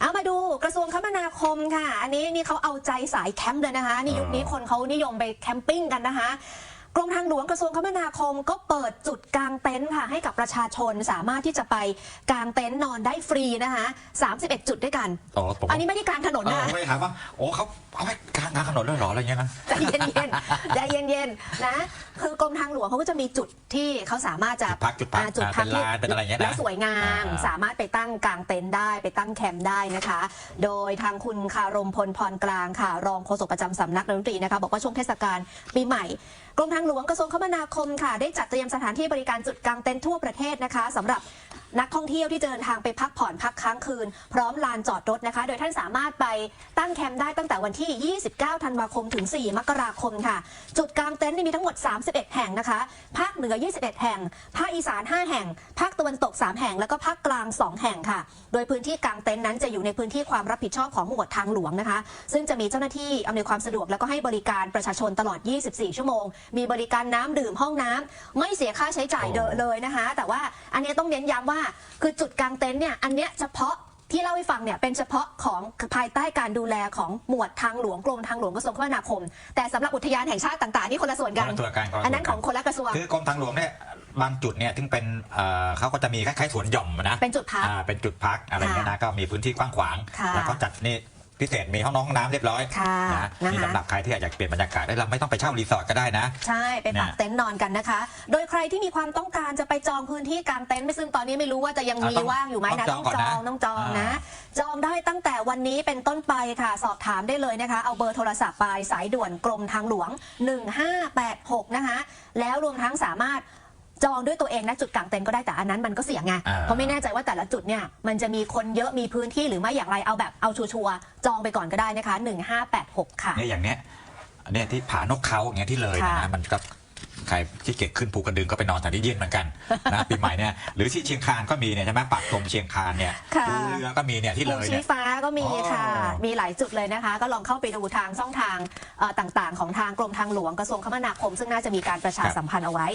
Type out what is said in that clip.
เอามาดูกระทรวงคมนาคมค่ะ อันนี้นี่เขาเอาใจสายแคมป์เลยนะคะนี่ยุคนี้คนเขานิยมไปแคมปิ้งกันนะคะกรมทางหลวงกระทรวงคมนาคมก็เปิดจุดกางเต็นท์ค่ะให้กับประชาชนสามารถที่จะไปกางเต็นท์นอนได้ฟรีนะคะ31 จุดด้วยกัน อ๋อผมอันนี้ไม่ได้กลางถนนเอนะอไม่ถามว่าโอ้เขาเอาไว้ กลางกลางถนนเลยเหรออะไรเงี้ยนะ ใจเย็นๆใจเย็นๆนะ คือกรมทางหลวงเขาก็จะมีจุดที่เขาสามารถจะจุดพักจุดพักอ่าจุดพักอ่าเป็นลานเป็นอะไรอย่างเงี้ยนะแล้วสวยงาม อ่า สามารถไปตั้งกลางเต็นท์ได้ไปตั้งแคมป์ได้นะคะ โดยทางคุณคารมพลพรกลางค่ะ รองโฆษกประจำสำนักนายกรัฐมนตรีนะคะ บอกว่าช่วงเทศกาลปีใหม่ กรมทางหลวงกระทรวงคมนาคมค่ะ ได้จัดเตรียมสถานที่บริการจุดกลางเต็นท์ทั่วประเทศนะคะสำหรับ นักท่องเที่ยวที่เดินทางไปพักผ่อนพักค้างคืน พร้อมลานจอดรถนะคะ โดยท่านสามารถไปตั้งแคมป์ได้ตั้งแต่วันที่ 29 ธันวาคมถึง 4 มกราคมค่ะ จุดกลางเต็นท์มีทั้งหมด 31 แห่งนะคะ ภาคเหนือ 21 แห่ง ภาคอีสาน 5 แห่ง ภาคตะวันตก 3 แห่ง แล้วก็ภาคกลาง 2 แห่งค่ะ โดยพื้นที่กลางเต็นท์นั้นจะอยู่ในพื้นที่ความรับผิดชอบของหมวดทางหลวงนะคะ ซึ่งจะมีเจ้าหน้าที่อำนวยความสะดวกแล้วก็ให้บริการประชาชนตลอด 24 ชั่วโมง มีบริการน้ำดื่มห้องน้ำไม่เสียค่าใช้จ่ายโอ้เดอเลยนะคะ แต่ว่าอันนี้ต้องเน้นย้ำว่าคือจุดกลางเต็นท์เนี่ยอันเนี้ยเฉพาะที่เล่าให้ฟังเนี่ยเป็นเฉพาะของภายใต้การดูแลของหมวดทางหลวงกรมทางหลวงกระทรวงคมนาคม แต่สำหรับอุทยานแห่งชาติต่างๆนี่คนละส่วนกันคนละส่วนกันคนละส่วนกัน อันนั้นของคนละกระทรวง คือกรมทางหลวงเนี่ยบางจุดเนี่ยถึงเป็นเอ่อเขาก็จะมีคล้ายๆสวนหย่อมนะเป็นจุดพัก อ่าเป็นจุดพักอะไรเงี้ยนะก็มีพื้นที่กว้างขวาง ค่ะแล้วเขาจัดนี่ พิเศษมีห้องน้องห้องน้ำเรียบร้อยค่ะนะนะคะนี่สำหรับใครที่อยากจะเปลี่ยนบรรยากาศได้เราไม่ต้องไปเช่ารีสอร์ทก็ได้นะ ใช่ไปปักเนี่ย เต็นท์นอนกันนะคะ โดยใครที่มีความต้องการจะไปจองพื้นที่กลางเต็นท์ไม่ซึ่งตอนนี้ไม่รู้ว่าจะยังมีอะต้องว่างอยู่ไหมนะต้ต้อองงจจององก่อนนะต้องจองนะอ่จองได้ตั้งแต่วันนี้เป็นต้นไปค่ะ สอบถามได้เลยนะคะ เอาเบอร์โทรศัพท์ไปสายด่วนกรมทางหลวง 1586 นะคะ แล้วรวมทั้งสามารถ จองด้วยตัวเองนะจุดกลางเต็นท์ก็ได้แต่อันนั้นมันก็เสี่ยงไงอ่า เพราะไม่แน่ใจว่าแต่ละจุดเนี่ยมันจะมีคนเยอะมีพื้นที่หรือไม่อย่างไรเอาแบบเอาชัวร์ๆจองไปก่อนก็ได้นะคะ1586ค่ะ เนี่ยอย่างเนี้ยอันเนี้ยที่ผานกเขาอย่างเงี้ยที่เลยเนยค่ะนะมันก็ใครที่เกียจขึ้นภูกระดึงก็ไปนอนแถวนี้เย็นเหมือนกันนะปีใหม่เนี่ยหรือที่เชียงคานก็มีเนี่ยใช่ไหมปากตรงเชียงคานเนี่ยค่ะ ภูเรือก็มีเนี่ยที่ภูเลยชีเนี่ยฟ้าก็มีค่ะ อ๋อมีหลายจุดเลยนะคะ ก็ลองเข้าไปดูทางช่องทางเอ่อต่างๆ ของทางกรมทางหลวงกระทรวงคมนาคม ซึ่งน่าจะมีการประชาสัมพันธ์เอาไว้